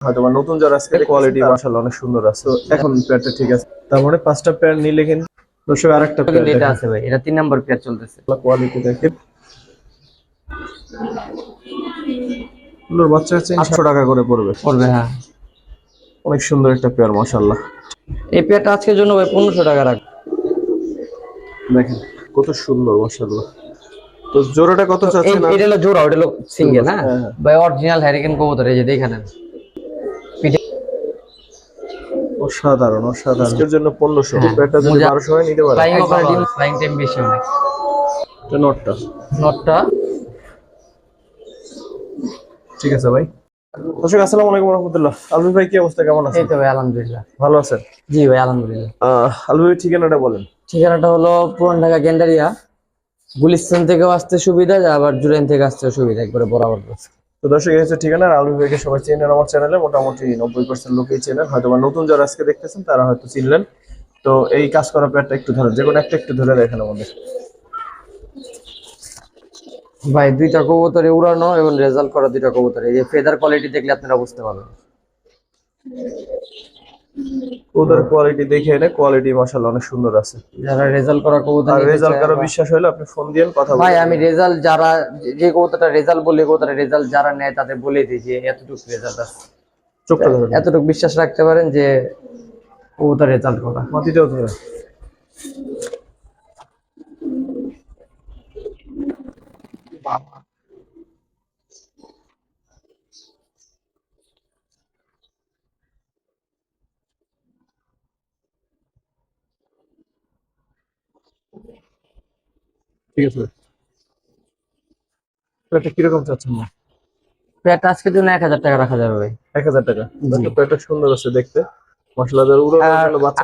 হয়তো বা নতুন যারা আজকে কোয়ালিটি মাশাআল্লাহ অনেক সুন্দর আছে। তো এখন পেয়ারটা ঠিক আছে। তার মানে পাঁচটা পেয়ার নিলে কিন্তু দর্শক আরেকটা কিন্তু এটা আছে ভাই এটা তিন নম্বর পেয়ার চলতেছে। কোয়ালিটি দেখে। এগুলোর বাচ্চা হচ্ছে আটশো টাকা করে পড়বে। পড়বে হ্যাঁ। অনেক সুন্দর একটা পেয়ার মাশাআল্লাহ। এই পেয়ারটা আজকের জন্য ভাই পনেরোশো টাকা রাখ দেখেন কত সুন্দর মাশাআল্লাহ। তো জোড়াটা কত চাচ্ছেন এটা হলো জোড়া ওটা হলো সিঙ্গেল হ্যাঁ হ্যাঁ, হ্যাঁ। ভাই অরিজিনাল হ্যারিকেন কবুতর এই যে দেখে নেন। পিঠে অসাধারণ অসাধারণ। আজকের জন্য পনেরোশো। হ্যাঁ, পেয়ারটা যদি মোজা- বারোশো হয় নিতে পারে। ফ্লাইং ওভার ডিম ফ্লাইং টাইম বেশি অনেক এটা নটটা। নটটা। ঠিক আছে ভাই। দর্শক আসসালামু আলাইকুম রহমতুল্লাহ। আলবি ভাই কি অবস্থা? কেমন এই আছেন তো ভাই আলহামদুলিল্লাহ। ভালো আছেন? জি ভাই আলহামদুলিল্লাহ। আলবি ভাই ঠিকানাটা বলেন। ঠিকানাটা হলো পুরান ঢাকা গেন্ডারিয়া। গুলিস্তান থেকেও আসতে সুবিধা আবার জুরাইন থেকে আসতে সুবিধা একবারে বরাবর বসে তো দর্শক, এই হচ্ছে ঠিকানা। আর আলবি ভাইকে সবাই চেনেন আমার চ্যানেলে, মোটামুটি নব্বই পার্সেন্ট লোকেই চেনেন। হয়তো বা নতুন যারা আজকে দেখতেছেন, তারা হয়তো চিনলেন। তো এই কাজ করা প্যাটটা একটু ধরেন যে কোনো একটা একটু ধরে দেখেন আমাদের। ভাই, দুইটা কবুতরে উড়ানো এবং রেজাল্ট করা দুইটা কবুতরে। এই ফেদার কোয়ালিটি দেখলে আপনারা বুঝতে পারবেন। ওদের কোয়ালিটি দেখে এনে কোয়ালিটি মাসাল্লাহ অনেক সুন্দর আছে। যারা রেজাল্ট করা কবুতর আর রেজাল্ট কারও বিশ্বাস হলে আপনি ফোন দিয়েন কথা ভাই আমি রেজাল্ট যারা যে কবুতরটা রেজাল্ট বলে কবুতরের রেজাল্ট যারা নেয় তাদের বলে দিই যে এতটুকু রেজাল্ট আছে। চোখটা ধরেন এতটুকু বিশ্বাস রাখতে পারেন যে কবুতর রেজাল্ট করা। মাটিটাও ধরে ঠিক আছে। এটা কীরকম চাচ্ছেন না আজকের জন্য এক হাজার টাকা রাখা যাবে ভাই। এক হাজার টাকা। এটা সুন্দর আছে দেখতে। মশলাদার উড়ো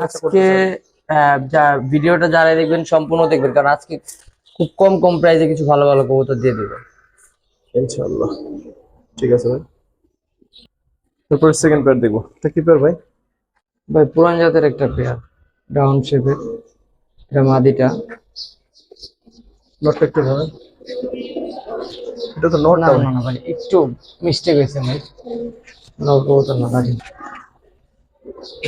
আজকে যা ভিডিওটা যারা দেখবেন সম্পূর্ণ দেখবেন কারণ আজকে খুব কম কম প্রাইসে কিছু ভালো ভালো কবুতর দিয়ে দিবে। ইনশাআল্লাহ। ঠিক আছে ভাই। তারপরে সেকেন্ড পেয়ার দেখব। এটা কি পেয়ার ভাই? ভাই পুরান জাতের একটা পেয়ার ডাউন শেপের এটা মাদিটা। নটটা একটু ধরেন। এটা তো নট না না ভাই একটু মিস্টেক হয়েছে ভাই। কবুতর না দাঁড়িয়ে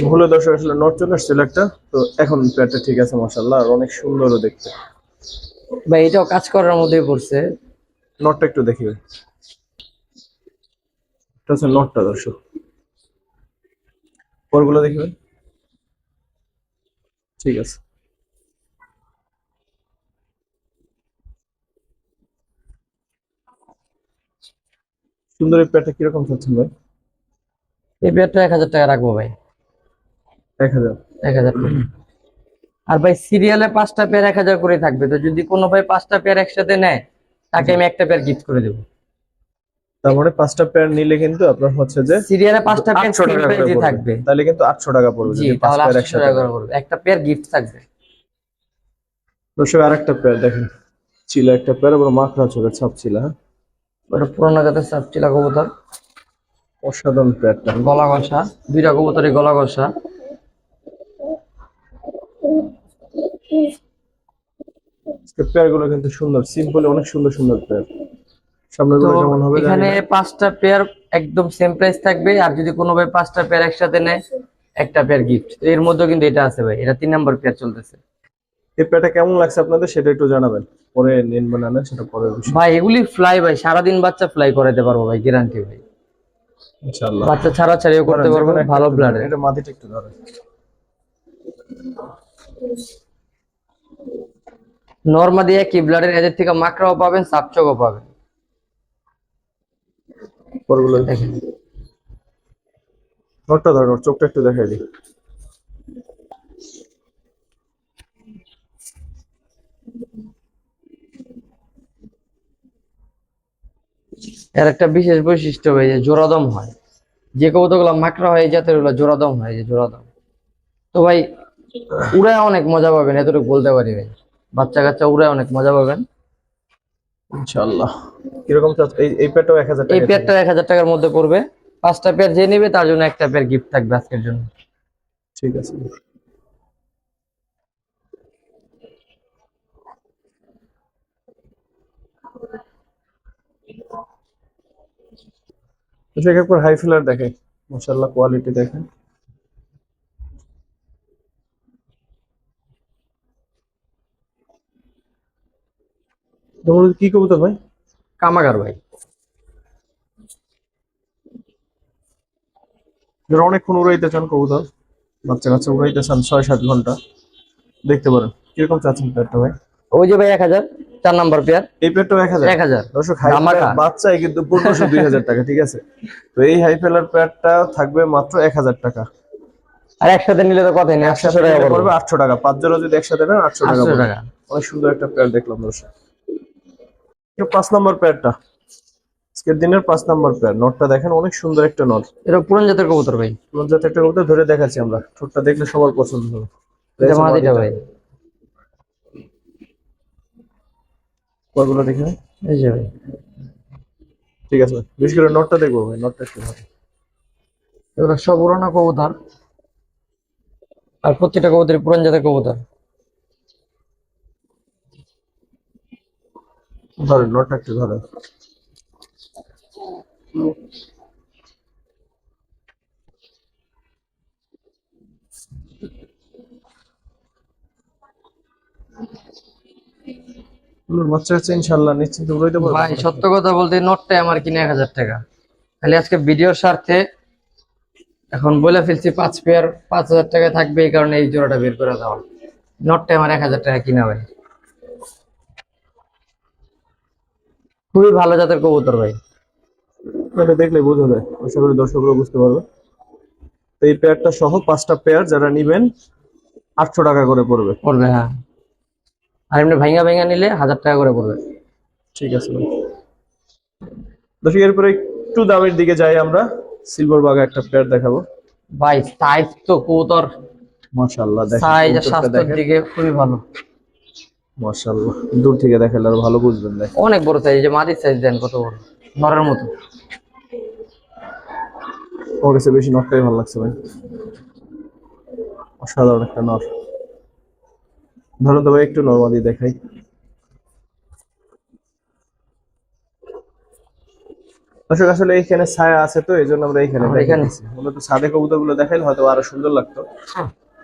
ভুলে দর্শক আসলে নট চলে আসছিল একটা তো এখন পেয়ারটা ঠিক আছে মাশাআল্লাহ আর অনেক সুন্দরও দেখতে। ভাই এটাও কাজ করার মধ্যেই পড়ছে। নটটা একটু দেখি ভাই। এটা হচ্ছে নটটা দর্শক। পরগুলো দেখি ভাই। ঠিক আছে। সুন্দর এই পেয়ারটা কীরকম চাচ্ছেন ভাই? এই পেয়ারটা এক হাজার টাকা রাখব ভাই। এক হাজার। এক হাজার টাকা। আর ভাই সিরিয়ালে পাঁচটা পেয়ার এক হাজার করে থাকবে। তো যদি কোনো ভাই পাঁচটা পেয়ার একসাথে নেয় তাকে আমি একটা পেয়ার গিফট করে দেবো। তার মানে পাঁচটা পেয়ার নিলে কিন্তু আপনার হচ্ছে যে সিরিয়ালে পাঁচটা পেয়ার টাকা করে। থাকবে। তাহলে কিন্তু আটশো টাকা পড়বে জি যদি পাঁচ তাহলে পেয়ার আটশো একসাথে টাকা পড়বে। একটা পেয়ার গিফট থাকবে। দর্শক আরেকটা পেয়ার দেখেন। ছিল একটা পেয়ার এবং মাখরা চলে ছাপ ছিল হ্যাঁ? ওটা পুরোনো জাতের সাপ চিলা কবুতর। অসাধারণ পেয়ারটা গলা ঘষা দুইটা কবুতরের গলা ঘষা। পেয়ারগুলো কিন্তু সুন্দর সিম্পল অনেক সুন্দর সুন্দর পেয়ার এখানে পাঁচটা পেয়ার একদম সেম প্রাইস থাকবে আর যদি কোনো ভাই পাঁচটা পেয়ার একসাথে নেয় একটা পেয়ার গিফট এর মধ্যে কিন্তু এটা আছে ভাই এটা তিন নম্বর পেয়ার চলতেছে। এই পেয়ারটা কেমন লাগছে আপনাদের সেটা একটু জানাবেন। পরে নিন বা না সেটা বিষয়। ভাই এগুলি ফ্লাই ভাই সারাদিন বাচ্চা ফ্লাই করাতে পারব ভাই গ্যারান্টি ভাই। ইনশাআল্লাহ। বাচ্চা ছাড়া ছাড়িও করতে পারব ভালো ব্লাডের এটা মাটিটা একটু ধরে নর্মা দিয়ে কি ব্লাডের এদের থেকে মাকড়াও পাবেন সাপচকও পাবেন। পরগুলো। দেখেন। নোটটা ধরো চোখটা একটু দেখাই দিই। এর একটা বিশেষ বৈশিষ্ট্য ভাই যে জোরাদম হয়। যে কবুতরগুলো মাকড়া হয় এই জাতেরগুলো জোড়াদম হয় যে জোরাদম। তো ভাই উড়ায় অনেক মজা পাবেন এতটুকু বলতে পারি ভাই। বাচ্চা কাচ্চা উড়ায় অনেক মজা পাবেন। ইনশাআল্লাহ। কীরকম এই টাকার মধ্যে পড়বে। পাঁচটা পেয়ার যে নেবে তার জন্য একটা পেয়ার গিফট থাকবে আজকের জন্য। ঠিক আছে। তো একবার হাই ফিলার দেখে মাশাআল্লাহ কোয়ালিটি দেখেন। তোমার কি কবুতর ভাই? কামাগার ভাই। যারা অনেকক্ষণ উড়াইতে চান কবুতর বাচ্চা কাচ্চা উড়াইতে চান ছয় সাত ঘণ্টা দেখতে পারেন। কীরকম চাচ্ছেন পেয়ারটা ভাই? ওই যে ভাই এক হাজার চার নাম্বার পেয়ার এই পেয়ারটাও এক হাজার? এক হাজার। দর্শক বাচ্চাই কিন্তু পনেরোশো দুই হাজার টাকা ঠিক আছে? তো এই হাই ফেলার প্যাডটা থাকবে মাত্র এক হাজার টাকা। আর একসাথে নিলে তো কথাই নেই একশো টাকা পড়বে আটশো টাকা। পাঁচ জোড়া যদি একসাথে নেন আটশো টাকা টাকা। অনেক সুন্দর একটা প্যাড দেখলাম দর্শক। পাঁচ নম্বর প্যাডটা আজকের দিনের পাঁচ নম্বর প্যাড নটটা দেখেন অনেক সুন্দর একটা নট। এটা পুরান জাতের কবুতর ভাই। কোন জাতের একটা কবুতর ধরে দেখাচ্ছি আমরা। ঠোঁটটা দেখলে সবার পছন্দ হবে। এটা ভাই। কয়গুলো দেখে এই যে ভাই। ঠিক আছে। বিশেষ করে নটটা দেখব ভাই নটটা একটু ভালো। এগুলো সব পুরানো কবুতর। আর প্রত্যেকটা কবুতরের পুরান জাতের কবুতর। ধরেন নটটা একটু ধরেন। এগুলোর বাচ্চা আছে ইনশাল্লাহ নিশ্চিন্ত উড়াইতে পারব। ভাই সত্য কথা বলতে নটটাই আমার কিনে এক হাজার টাকা। খালি আজকে ভিডিওর স্বার্থে এখন বলে ফেলছি পাঁচ পেয়ার পাঁচ হাজার টাকা থাকবে এই কারণে এই জোড়াটা বের করে দেওয়া নটটাই আমার এক হাজার টাকা কিনা ভাই। খুবই ভালো জাতের কবুতর ভাই। এটা দেখলে বোঝা যায় আশা করি দর্শকরা বুঝতে পারবে। তো এই পেয়ারটা সহ পাঁচটা পেয়ার যারা নিবেন আটশো টাকা করে পড়বে। পড়বে হ্যাঁ। আর এমনি ভাইঙ্গা ভাইঙ্গা নিলে হাজার টাকা করে পড়বে। ঠিক আছে ভাই। দর্শক এরপরে একটু দামের দিকে যাই আমরা। সিলভার বাগা একটা পেয়ার দেখাবো। ভাই সাইজ তো কবুতর। মাশাআল্লাহ দেখেন সাইজ স্বাস্থ্যের দিকে খুবই ভালো। মাশাআল্লাহ দূর থেকে দেখালে আর ভালো বুঝবেন দেখ অনেক বড় সাইজ যে মাটির সাইজ দেন কত বড়। নরের মতো। আমার কাছে বেশি নটটাই ভালো লাগছে ভাই। অসাধারণ একটা নর। ধরুন তো ভাই একটু নর্মালি দেখাই। দর্শক আসলে এইখানে ছায়া আছে তো এই জন্য আমরা এইখানে এখানে- মূলত ছাদে কবুতরগুলো দেখাইলে হয়তো আরও সুন্দর লাগতো।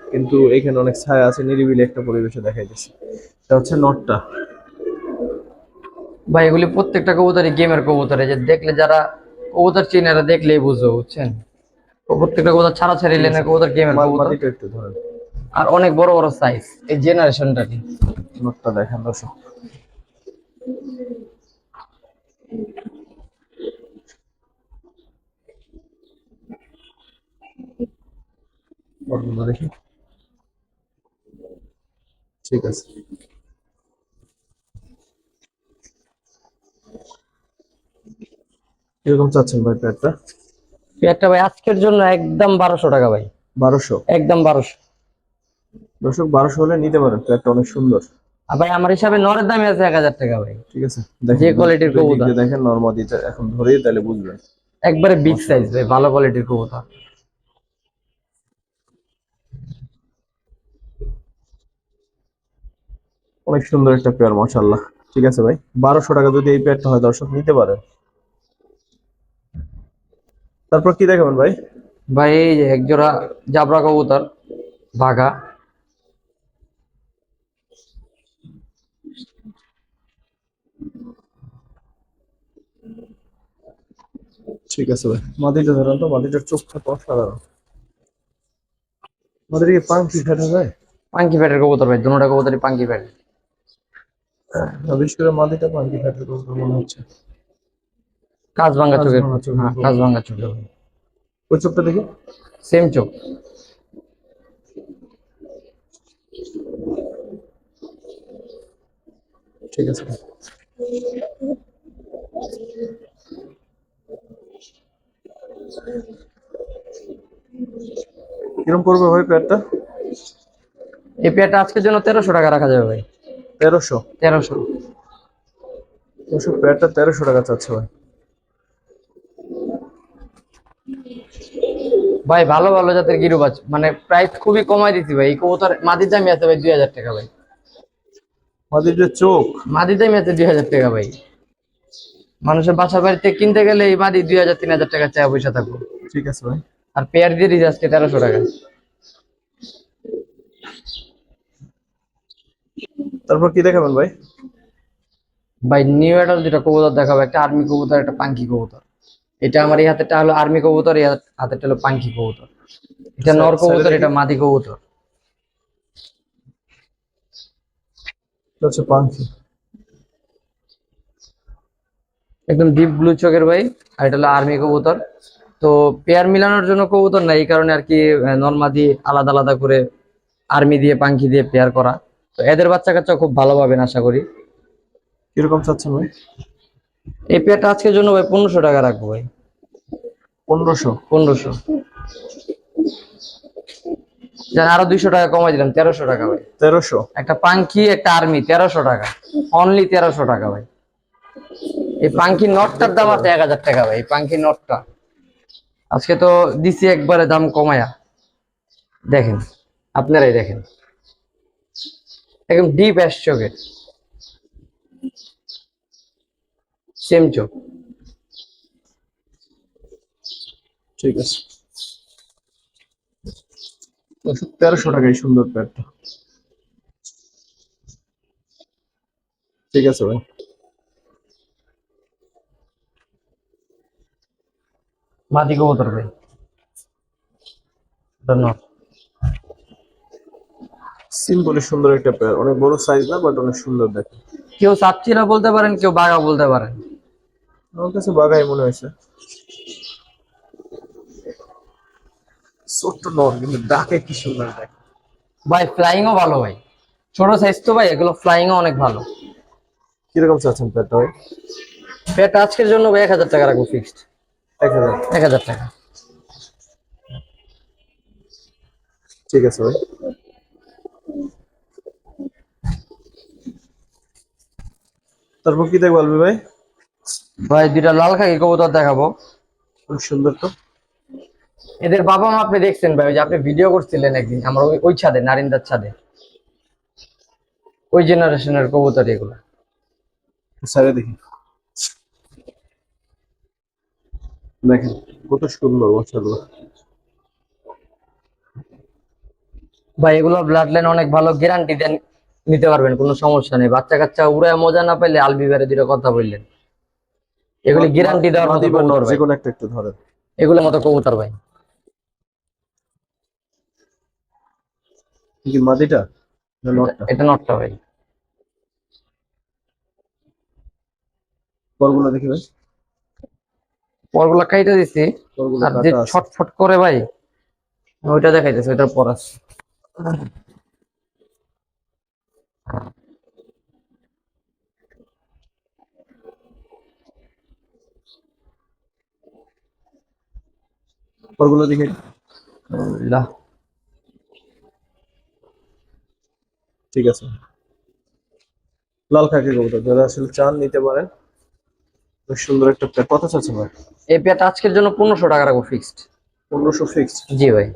কিন্তু এইখানে অনেক ছায়া আছে নিরিবিলি একটা পরিবেশে দেখাই দিচ্ছে এটা হচ্ছে নটটা। ভাই এগুলি প্রত্যেকটা কবুতরই গেমের কবুতর। এই যে দেখলে যারা কবুতর চিনে এরা দেখলেই বুঝবে বুঝছেন? প্রত্যেকটা কবুতর ছাড়া ছাড়ি লেনের কবুতর গেমের কবুতর। একটু ধরেন। আর অনেক বড় বড় সাইজ এই জেনারেশনটা কি? নটটা দেখেন দর্শক। দেখি। ঠিক আছে। কীরকম চাচ্ছেন ভাই প্যাডটা ভাই আজকের জন্য একদম বারোশো টাকা ভাই। বারোশো? একদম বারোশো। দর্শক বারোশো হলে নিতে পারেন প্যাডটা অনেক সুন্দর। ভাই আমার হিসাবে নরের দামে আছে এক হাজার টাকা ভাই। ঠিক আছে যে quality-র কবুতর। দেখেন নর্মাদিটা এখন ধরেই তাহলে বুঝবেন। একবারে বিগ সাইজ ভাই ভালো কোয়ালিটির কবুতর। অনেক সুন্দর একটা পেয়ার মাশাল্লাহ ঠিক আছে ভাই বারোশো টাকা যদি এই পেয়ারটা হয় দর্শক নিতে পারেন। তারপর কি দেখাবেন ভাই? ভাই এই যে এক জোড়া জাবরা কবুতর বাঘা। ঠিক আছে ভাই। মাদিটা ধরেন তো মাদিটার চোখটা তো অসাধারণ। মাদিটা কি পাঙ্কি ফেটা যায় পাঙ্কি প্যাটের কবুতর ভাই দুটা কবুতরই পাঙ্কি না, বিশেষ করে মাদিটা পাঙ্কি ফেটার কথা মনে হচ্ছে। কাজ চোখের হ্যাঁ কাজ ভাঙ্গা চোখের ওই চোখটা দেখি। সেম চোখ। ঠিক আছে। ভাই। কিরম করবে ভাই পেয়ারটা? এই পেয়ারটা আজকের জন্য তেরোশো টাকা রাখা যাবে ভাই। তেরোশো? তেরোশো। ওষুধ পেয়ারটা তেরোশো টাকা চাচ্ছে ভাই। ভাই ভালো ভালো জাতের গিরুবাজ মানে প্রাইস খুবই কমাই দিছি ভাই। এই কবুতর মাদির দামি আছে ভাই দুই হাজার টাকা ভাই। মাদির চোখ? মাদির দামি আছে দুই হাজার টাকা ভাই। মানুষের বাসা বাড়িতে কিনতে গেলে এই মাদি দুই হাজার তিন হাজার টাকা চায় পয়সা থাকব। ঠিক আছে ভাই। আর পেয়ার দিয়ে দিচ্ছে আজকে তেরোশো টাকা। তারপর কি দেখাবেন ভাই? ভাই নিউ অ্যাডাল যেটা কবুতর দেখাবো একটা আর্মি কবুতর একটা পাঙ্কি কবুতর। এটা আমার এই হাতেরটা হলো আর্মি কবুতর এই হাত- হাতেরটা হলো পাঙ্কি কবুতর। এটা আচ্ছা, নর কবুতর এটা মাদি কবুতর। পাঙ্কি একদম ডিপ ব্লু চোখের ভাই আর এটা হলো আর্মি কবুতর। তো পেয়ার মিলানোর জন্য কবুতর না এই কারণে আর কি নর্মাদি আলাদা আলাদা করে আর্মি দিয়ে পাঙ্কি দিয়ে পেয়ার করা। তো এদের বাচ্চা কাচ্চা খুব ভালো পাবেন আশা করি। কীরকম চাচ্ছেন ভাই? এই পেয়ারটা আজকের জন্য ভাই পনেরোশো টাকা রাখব ভাই। পনেরোশো? পনেরোশো। জান আরও দুইশো টাকা কমাই দিলাম তেরোশো টাকা ভাই। তেরোশো? একটা পাঙ্কি একটা আর্মি তেরোশো টাকা। অনলি তেরোশো টাকা ভাই। এই পাঙ্কি নটটার দাম আছে এক হাজার টাকা ভাই, এই পাঙ্কি নটটা। আজকে তো দিছি একবারে দাম কমায়া। দেখেন, আপনারাই দেখেন। একদম ডিপ অ্যাশ চোখে। সেম চোখ। ঠিক আছে। তেরোশো টাকায় সুন্দর প্যাডটা ঠিক আছে ভাই। মাদি কবুতর ভাই। ধন্যবাদ। সিম্পলি সুন্দর একটা প্যাড অনেক বড় সাইজ না বাট অনেক সুন্দর দেখে কেউ সাতচিরা বলতে পারেন কেউ বাঘা বলতে পারেন। আমার কাছে বাগাই মনে হয়েছে। ছোট্ট নর কিন্তু ডাকে কি সুন্দর দেখে ভাই ফ্লাইং ও ভালো ভাই। ছোট সাইজ তো ভাই এগুলো ফ্লাইং ও অনেক ভালো। কীরকম চাচ্ছেন প্যাডটা ভাই? পেট আজকের জন্য ভাই এক হাজার টাকা রাখব ফিক্সড এক হাজার। টাকা। ঠিক আছে ভাই। তারপর কি দেখব আলবি ভাই? ভাই দুইটা লাল খাকি কবুতর দেখাবো। খুব সুন্দর তো। এদের বাবা মা আপনি দেখছেন ভাই ওই যে আপনি ভিডিও করছিলেন একদিন আমার ওই ছাদে নারিন্দার ছাদে। ওই জেনারেশনের কবুতর এগুলো। দেখি। দেখেন কত সুন্দর মাশাআল্লাহ। ভাই এগুলো ব্লাড লাইন অনেক ভালো গ্যারান্টি দেন নিতে পারবেন কোনো সমস্যা নেই। বাচ্চা কাচ্চা উড়ায় মজা না পেলে আলবি বেড়ে দুটো কথা বললেন। এগুলি গ্যারান্টি দেওয়ার মতো কবুতর যে কোনো একটা একটু ধরেন। এগুলোর মতো কবুতর ভাই। কি মাদিটা? এটা নটটা? ভাই। পরগুলো দেখি ভাই। পরগুলো কাইটা দিছি আর যে ছটফট করে ভাই ওইটা দেখাইতেছে ওইটার পর আছে। পরগুলো দেখি। ঠিক আছে। লাল খাকি কবুতর যারা আসলে চান নিতে পারেন। বেশ সুন্দর একটা প্যাড কত চাচ্ছে ভাই? এই পেয়ারটা আজকের জন্য পনেরোশো টাকা রাখব ফিক্সড পনেরোশো ফিক্সড জি ভাই।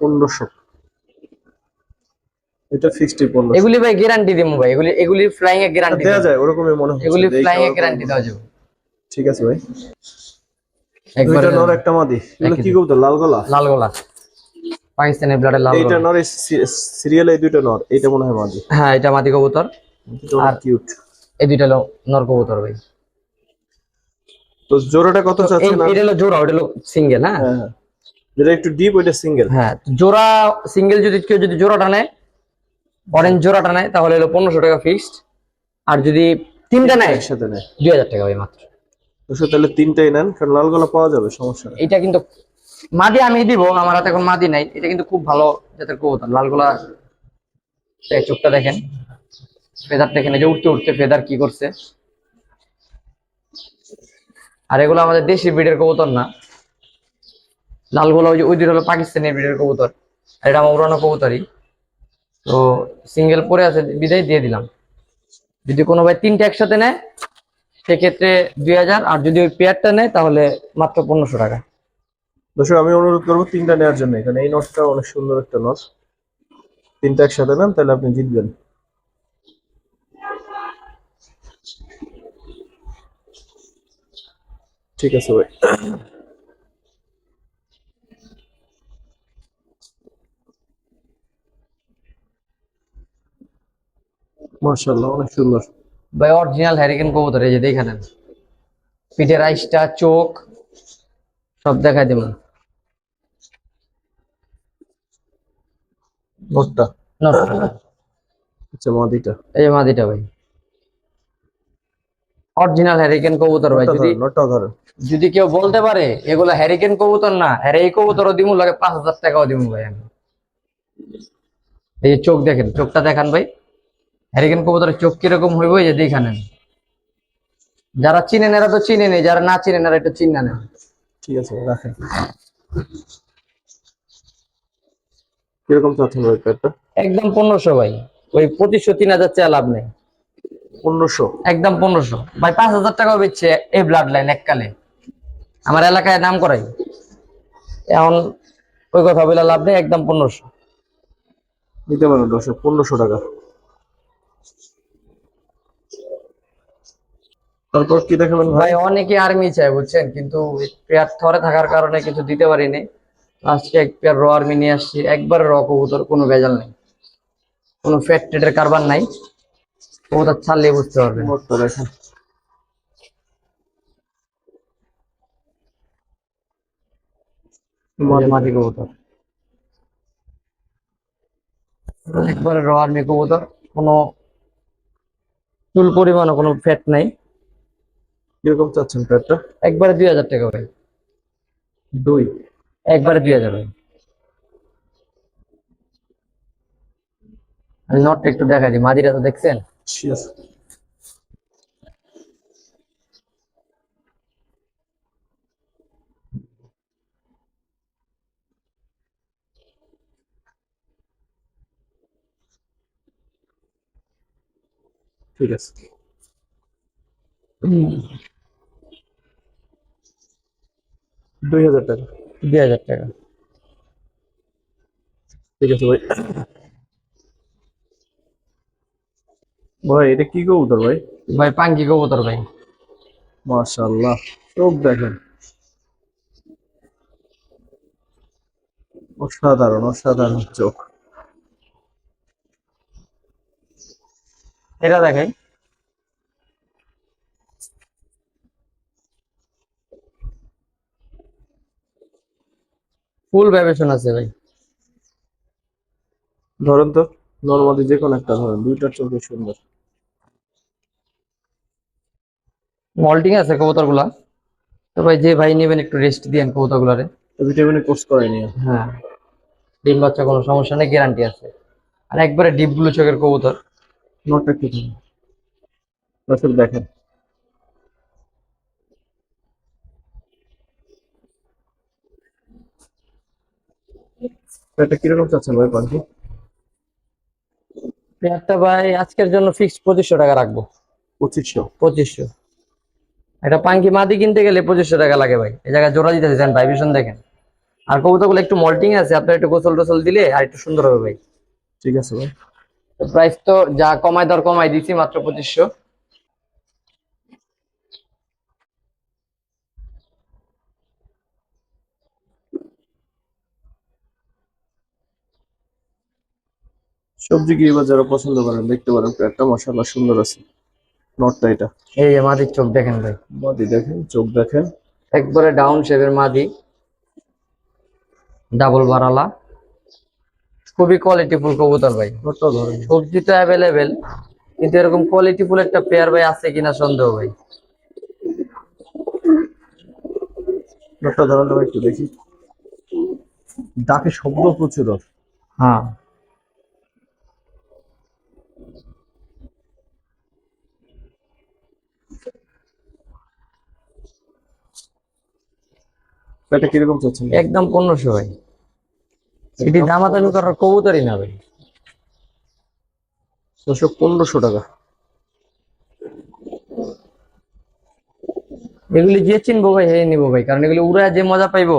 পনেরোশো এটা ফিক্সড পনেরোশো। এগুলি ভাই গ্যারান্টি দিবো ভাই। এগুলি এগুলি ফ্লাইং এর গ্যারান্টি দেওয়া যায় ওরকমই মনে হচ্ছে। এগুলি ফ্লাইং এর গ্যারান্টি দেওয়া যাবে। ঠিক আছে ভাই। একবার নর একটা মাদি। এগুলো কি কবুতর? লাল গলা? লাল গোলা। পাকিস্তানের ব্লাডের লাল এইটা নর সিরিয়ালে এই দুইটা নর। এইটা মনে হয় মাদি। হ্যাঁ এটা মাদি কবুতর। আর কিউট এই দুইটা হলো নর কবুতর ভাই। তো জোড়াটা কত চাচ্ছেন এটা হলো জোড়া ওটা হলো সিঙ্গেল হ্যাঁ হ্যাঁ। যেটা একটু ডিপ ওইটা সিঙ্গেল হ্যাঁ জোড়া সিঙ্গেল যদি কেউ যদি জোড়াটা নেয় অরেঞ্জ জোড়াটা নেয় তাহলে হলো পনেরোশো টাকা ফিক্সড আর যদি তিনটা নেয় একসাথে নেয়। দুই হাজার টাকা ভাই মাত্র। তো তাহলে তিনটাই নেন কারণ লাল গলা পাওয়া যাবে সমস্যা নেই। এটা কিন্তু মাদি আমি দিব আমার হাতে এখন মাদি নাই এটা কিন্তু খুব ভালো জাতের কবুতর লালগোলা এই চোখটা দেখেন। ফেদার দেখেন, এই যে উঠতে উঠতে ফেদার কি করছে? আর এগুলো আমাদের দেশি ব্রিডের কবুতর না। লালগোলা ওই যে, ওই দুটো হলো পাকিস্তানি ব্রিডের কবুতর, আর এটা আমার উড়ানো কবুতরই। তো সিঙ্গেল পরে আছে, বিদায় দিয়ে দিলাম। যদি কোনো ভাই তিনটা একসাথে নেয়, সেক্ষেত্রে দুই হাজার, আর যদি ওই পেয়ারটা নেয়, তাহলে মাত্র পনেরোশো টাকা। দর্শক, আমি অনুরোধ করব তিনটা নেওয়ার জন্য। এখানে এই নটটা অনেক সুন্দর একটা নট। তিনটা একসাথে নেন, তাহলে আপনি জিতবেন। ঠিক আছে ভাই। অনেক সুন্দর। ভাই অরিজিনাল হ্যারিকেন দেখে চোখ সব আচ্ছা, এই মাদিটা ভাই। অরিজিনাল হ্যারিকেন কবুতর ভাই যদি যদি কেউ বলতে পারে এগুলো হ্যারিকেন কবুতর না হ্যারে এই কবুতরও দিমু লাগে পাঁচ হাজার টাকাও দিমু ভাই আমি। এই যে চোখ দেখেন চোখটা দেখান ভাই। হ্যারিকেন কবুতরের চোখ কীরকম হইব এই যে দেখানেন যারা চিনেন এরা তো চিনে নেই যারা না চিনেন এরা একটু চিন্না নেন। ঠিক আছে রাখেন। কীরকম চাচ্ছেন একদম পনেরোশো ভাই ওই পঁচিশশো তিন হাজার চেয়ে লাভ নেই। পনেরোশো। একদম পনেরোশো। ভাই পাঁচ হাজার টাকাও বেচছে এই ব্লাড লাইন এককালে। আমার এলাকায় নাম করাই। এখন ওই কথা বলে লাভ নেই একদম পনেরোশো। নিতে পারেন দর্শক পনেরোশো টাকা। তারপর কি দেখাবেন ভাই? অনেকে আর্মি চায় বুঝছেন? কিন্তু পেয়ার থরে থাকার কারণে কিছু দিতে পারিনি আজকে এক পেয়ার র আর্মি নিয়ে আসছি। একবার র কবুতর কোনো ভেজাল নেই। কোনো ফ্যাট টেটের কারবার নাই। কবুতর ছাড়লে বুঝতে কবুতর। একবারে কবুতর কোনো চুল পরিমাণও কোনো ফ্যাট নাই। কীরকম চাচ্ছেন একবারে দুই হাজার টাকা ভাই। দুই? একবারে দুই হাজার ভাই। আমি নটটা একটু দেখা দিই। মাদিরা তো দেখছেন? ঠিক আছে ঠিক আছে দুই হাজার টাকা। দুই হাজার টাকা। ঠিক আছে ভাই। ভাই এটা কি কবুতর ভাই? ভাই পাঙ্কি কবুতর ভাই। মাশাআল্লাহ চোখ দেখেন। অসাধারণ অসাধারণ চোখ। এটা দেখাই ফুল ভ্যাবেশন আছে ভাই। ধরেন তো নর্মালি যে কোনো একটা ধরেন দুইটার চোখে সুন্দর। মল্টিং আছে কবুতরগুলা তো ভাই যে ভাই নেবেন একটু রেস্ট দিয়েন কবুতর গুলারে ভিটামিনে কোর্স করাইনি নিয়ে। হ্যাঁ। ডিম বাচ্চা কোনো সমস্যা নেই গ্যারান্টি আছে। আর একবারে ডিপ ব্লু চোখের কবুতর। নোটটা কি দর্শক দেখেন। এটা কীরকম চাচ্ছেন ভাই পাখি পেয়ারটা ভাই আজকের জন্য ফিক্সড পঁচিশশো টাকা রাখব। পঁচিশশো। পঁচিশশো। একটা পাঙ্কি মাদি কিনতে গেলে পঁচিশশো টাকা লাগে ভাই। এই জায়গায় জোড়া দিতে চান ভাইব্রেশন দেখেন। আর কবুতরগুলো একটু মল্টিং আছে আপনার একটু গোসল টোসল দিলে আর একটু সুন্দর হবে ভাই। ঠিক আছে ভাই। প্রাইস তো যা কমায় দর কমাই দিছি মাত্র পঁচিশশো। সবজি কি যারা পছন্দ করেন দেখতে পারেন একটা মশালা সুন্দর আছে। নটটা এটা। এই যে মাদির চোখ দেখেন ভাই। মাদি দেখেন চোখ দেখেন। একবারে ডাউন শেপের মাদি। ডাবল বারালা। খুবই কোয়ালিটিফুল কবুতর ভাই। সবজি তো অ্যাভেলেবেল কিন্তু এরকম কোয়ালিটিফুল একটা পেয়ার ভাই আছে কিনা সন্দেহ ভাই। নটটা ধরেন ভাই একটু দেখি। ডাকে শব্দ প্রচুর। হ্যাঁ। এটা কীরকম চাচ্ছেন একদম পনেরোশো ভাই। এটি দামাদামি করার কবুতরই না ভাই। ছশো পনেরোশো টাকা। এগুলি যে চিনবো ভাই হে নিবো ভাই কারণ এগুলি উড়া যে মজা পাইবো।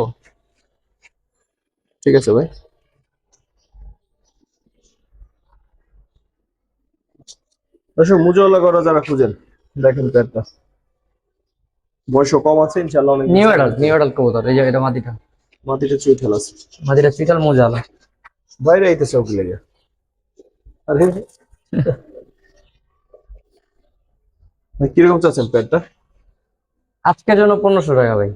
ঠিক আছে ভাই। দর্শক মুজওয়ালা করা যারা খুঁজেন দেখেন প্যাডটা বয়সও কম আছে ইনশাল্লাহ অনেক নিউ অ্যাডাল্ট নিউ অ্যাডাল্ট কবুতর এই যে এটা মাটিটা। মাটিতে চুই ঠেলা আছে। মাটিটা চিটাল মজা আলা বাইরে আইতেছে ওকে লেগে। আরে কীরকম চাচ্ছেন প্যাডটা আজকের জন্য পনেরোশো টাকা ভাই।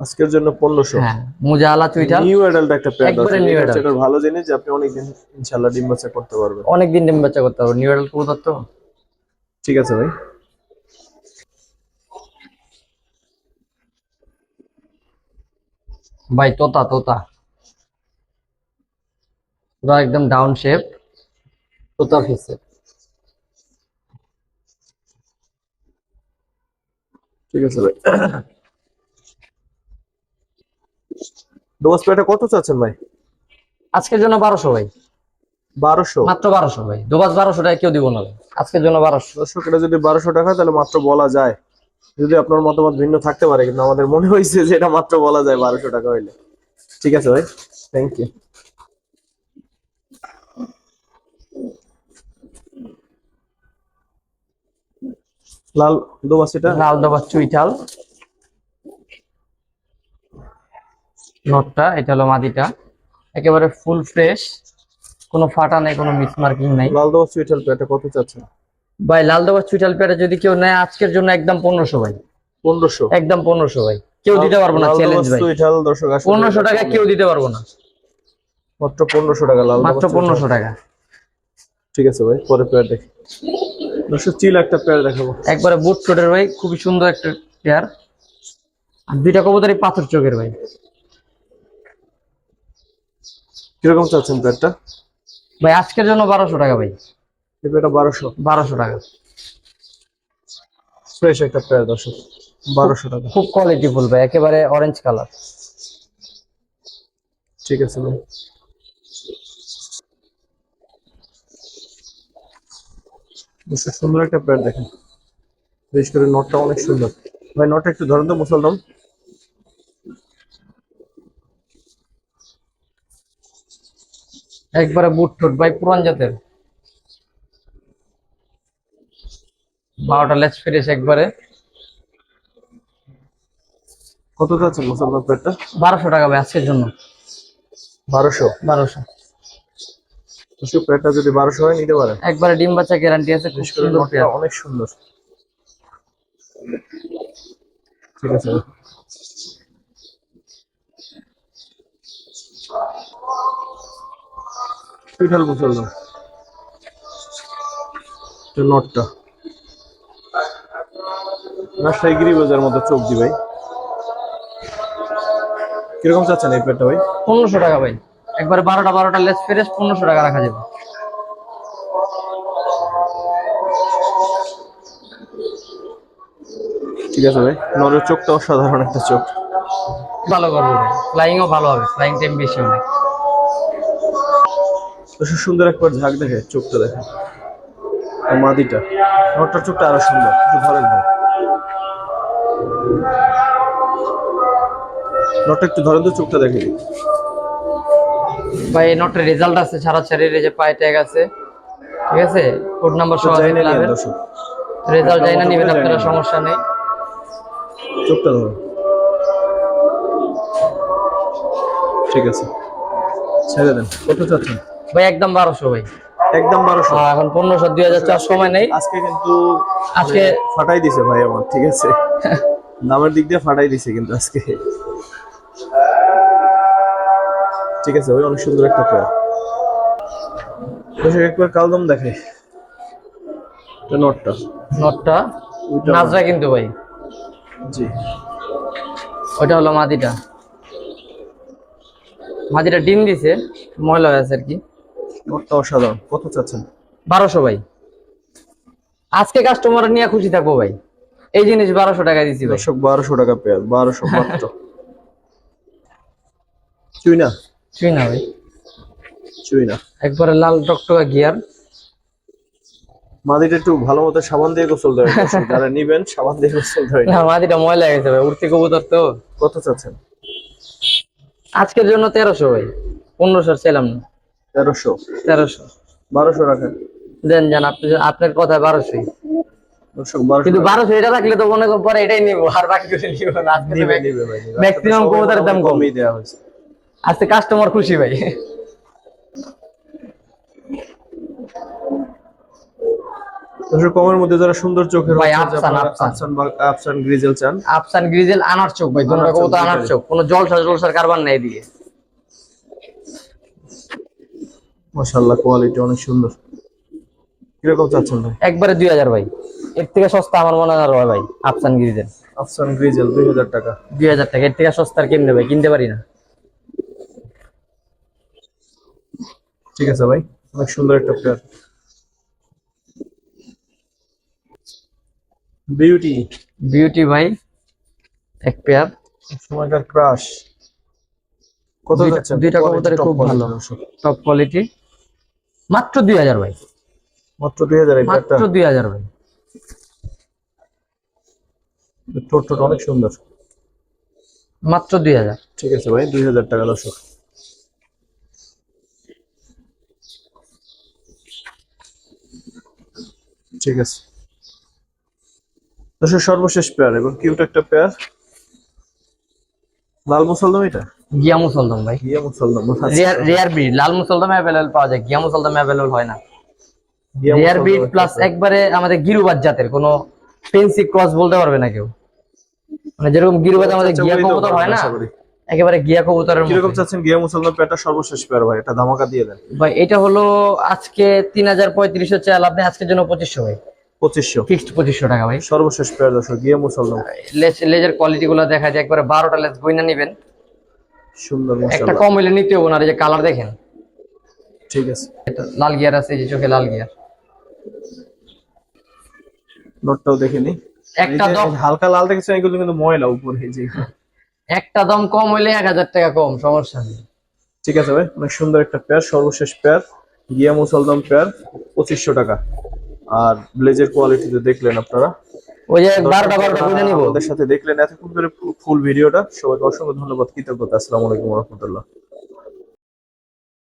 আজকের জন্য পনেরোশো। হ্যাঁ মোজা আলা চুইটাল নিউ অ্যাডাল্ট একটা প্যাড আছে। new এটা ভালো জিনিস যে আপনি অনেকদিন ইনশাআল্লাহ ডিম বাচ্চা করতে পারবেন। অনেকদিন ডিম বাচ্চা করতে পারবেন নিউ এডাল কবুতর তো। ঠিক আছে ভাই। ভাই তোতা তোতা। পুরো একদম ডাউন শেপ তোতা ফেসে ঠিক আছে ভাই। দোবাস প্যাডটা কত চাচ্ছেন ভাই? আজকের জন্য বারোশো ভাই। বারোশো? মাত্র বারোশো ভাই। দুবাস বারোশো টাকা কেউ দিব না আজকের জন্য বারোশো। দর্শক এটা যদি বারোশো টাকা তাহলে মাত্র বলা যায়। যদি আপনার মতামত ভিন্ন থাকতে পারে কিন্তু আমাদের মনে হয়েছে যে এটা মাত্র বলা যায় বারোশো টাকা হইলে। ঠিক আছে ভাই? থ্যাংক ইউ লাল দোবাস এটা? লাল দবাস চুইটাল নটটা এটা হলো মাদিটা। একেবারে ফুল ফ্রেশ কোনো ফাটা নেই কোনো মিস মার্কিং নাই। লাল দোবাস সুইটাল প্যাডটা কত চাচ্ছেন? ভাই লাল চুইটাল পেটে যদি কেউ নেয় আজকের জন্য একদম পনেরোশো ভাই। পনেরোশো? একদম পনেরোশো ভাই। কেউ দিতে পারব না চ্যালেঞ্জ ভাই। পনেরোশো টাকা কেউ দিতে পারব না। মাত্র পনেরোশো টাকা লাল মাত্র পনেরোশো টাকা। ঠিক আছে ভাই পরে পেয়ার দেখি। দর্শক চিল একটা পেয়ার দেখাবো। একবারে বুট ভাই খুবই সুন্দর একটা পেয়ার। আর দুইটা কবুতরই পাথর চোখের ভাই। কীরকম চাচ্ছেন পেয়ারটা? ভাই আজকের জন্য বারোশো টাকা ভাই। এই বারোশো। বারোশো টাকা। ফ্রেশ একটা পেয়ার দর্শক। বারোশো টাকা। খুব কোয়ালিটি ফুল ভাই একেবারে অরেঞ্জ কালার ঠিক আছে ভাই। সুন্দর একটা পেয়ার দেখেন। বিশেষ করে নটটা অনেক সুন্দর। ভাই নটটা একটু ধরেন তো মুসলমান একবারে বুট ঠোঁট ভাই পুরান জাতের। বারোটা লেস ফ্রেশ একবারে। কত চাচ্ছেন মুসলমান পেয়ারটা বারোশো টাকা ভাই আজকের জন্য। বারোশো? বারোশো। পেয়ারটা যদি বারোশো হয় নিতে পারেন। একবারে ডিম বাচ্চা গ্যারান্টি আছে অনেক সুন্দর। ঠিক আছে। ভাই। পিঠাল মুসলমান। নটটা। রাজশাহী গিরিবাজার মতো চোখ দি ভাই। কীরকম চাচ্ছেন এই পেটটা ভাই? পনেরোশো টাকা ভাই। একবারে বারোটা বারোটা লেস ফ্রেশ পনেরোশো টাকা রাখা যাবে। ঠিক আছে ভাই নরের চোখটা অসাধারণ একটা চোখ। ভালো করব ভাই। ফ্লাইংও ভালো হবে ফ্লাইং টাইম বেশি হবে। সুন্দর একবার ঝাঁক দেখে চোখটা দেখে মাদিটা নটটার চোখটা আরও সুন্দর একটু ধরেন ভাই। নটটা একটু ধরেন তো চোখটা দেখে। ভাই এই নোটের রেজাল্ট আছে সারা চারির যে পায়ে ট্যাগ আছে। ঠিক আছে? কোড নাম্বার সহ না দর্শক। রেজাল্ট যাই না নিবেন আপনারা সমস্যা নেই। চোখটা ধরেন। ঠিক আছে। ছেড়ে দেন। কত চাচ্ছেন? ভাই একদম বারোশো ভাই। একদম বারোশো। আহ, এখন পনেরোশো দুই হাজার চার সময় নেই। আজকে কিন্তু আজকে মানে ফাটাই দিছে ভাই আমার ঠিক আছে। দামের দিক দিয়ে ফাটাই দিছে কিন্তু আজকে। ঠিক আছে ওই অনেক সুন্দর একটা পেয়ার দর্শক একবার কালদম দেখে। এটা নটটা। নটটা? নাজরা কিন্তু ভাই। জি। ওটা হলো মাদিটা। মাদিটা ডিম দিছে ময়লা হয়ে আছে আর কি। নটটা অসাধারণ। কত চাচ্ছেন? বারোশো ভাই। আজকে কাস্টমার নিয়ে খুশি থাকব ভাই। এই জিনিস বারোশো টাকা দিছি দর্শক বারোশো টাকা পেয়ার বারোশো মাত্র। চুই না? চুই না ভাই। চুই না। একবারে লাল টকটকা গিয়ার। মাদিটা একটু ভালো মতো সাবান দিয়ে গোসল দেয়। যারা নিবেন সাবান দিয়ে গোসল দেয় না মাদিটা ময়লা হয়ে গেছে ভাই উঠতে কবুতর তো। কত চাচ্ছেন? আজকের জন্য তেরোশো ভাই পনেরোশো ছিলাম না। তেরোশো। তেরোশো। বারোশো রাখেন। দেন যান আপনি আপনার কথা বারোশোই। বারোশো কিন্তু বারোশো এটা রাখলে তো মনে পরে এটাই নিবো আর বাকি নিবো না কবুতরের দাম দেওয়া হয়েছে। আজকে কাস্টমার খুশি ভাই। কমের মধ্যে যারা সুন্দর চোখের ভাই, আফসান, আফসান। আফসান গ্রিজেল চান। আফসান গ্রিজেল আনার চোখ ভাই দুটো কবুতর আনার। চোখ। কোনো জলসা জলসার কারবার নেই দিয়ে মাশাআল্লাহ কোয়ালিটি অনেক সুন্দর। কীরকম চাচ্ছেন ভাই? একবারে দুই হাজার ভাই। এর থেকে সস্তা আমার মনে হয় আর হয় ভাই আফসান গ্রিজেল আফসান গ্রিজেল দুই হাজার টাকা। দুই হাজার টাকা এর থেকে সস্তা আর কেমনে ভাই? কিনতে পারি না। ঠিক আছে ভাই অনেক সুন্দর একটা পেয়ার বিউটি বিউটি ভাই এক পেয়ার সময়কার ক্রাশ কত দুইটা- যাচ্ছেন দুইটা top খুব ভালো। টপ কোয়ালিটি মাত্র দুই হাজার ভাই। মাত্র দুই হাজার এই পেয়ারটা মাত্র দুই হাজার ভাই। ঠোঁট ঠোঁট অনেক সুন্দর। মাত্র দুই হাজার। ঠিক আছে ভাই দুই হাজার টাকা দর্শক ঠিক আছে। দর্শক সর্বশেষ পেয়ার এবং কিউট একটা পেয়ার লাল মুসলদম এটা? গিয়া মুসলদম ভাই। গিয়া মুসলদম রেয়ার রেয়ার ব্রিড লাল মুসলদম অ্যাভেলেবল পাওয়া যায় গিয়া মুসলদম অ্যাভেলেবল হয় না। রেয়ার ব্রিড প্লাস একবারে আমাদের গিরুবাদ জাতের কোনো ফেন্সি ক্রস বলতে পারবে না কেউ। মানে যেরকম গিরুবাদ আমাদের গিয়া কবুতর হয় না একেবারে গিয়া কবুতরের কীরকম মতো চাচ্ছেন গিয়া মুসলদম পেয়ারটা সর্বশেষ পেয়ার ভাই? এটা ধামাকা দিয়ে দেন। ভাই এটা হলো আজকে তিন হাজার পঁয়ত্রিশশো চাল আপনি আজকের জন্য পঁচিশশো ভাই। পঁচিশশো। ফিক্সড পঁচিশশো টাকা ভাই। সর্বশেষ পেয়ার দর্শক গিয়া মুসলদম লেজ লেজের কোয়ালিটি গুলো দেখা যায় একবারে বারোটা লেজ গইনা নিবেন। সুন্দর একটা মশাল্লাহ কম হইলে নিতে হব না এই যে কালার দেখেন। ঠিক আছে। এটা লাল গিয়ার আছে এই যে চোখে লাল গিয়ার নোটটাও দেখে নি। একটা দম হালকা লাল দেখেছেন এগুলো কিন্তু ময়লা উপরে এই যে। একটা দাম কম হইলে এক হাজার টাকা কম সমস্যা নেই। ঠিক আছে ভাই অনেক সুন্দর একটা পেয়ার সর্বশেষ পেয়ার গিয়া মুসলদম পেয়ার পঁচিশশো টাকা। আর ব্লেজের কোয়ালিটি তো দেখলেন আপনারা। ওই যে বারোটা বারোটা গইনা নিবো। আমাদের সাথে দেখলেন। এতক্ষণ ধরে ফুল ভিডিওটা সবাইকে অসংখ্য ধন্যবাদ। কৃতজ্ঞতা। আসসালামু আলাইকুম রহমতুল্লাহ।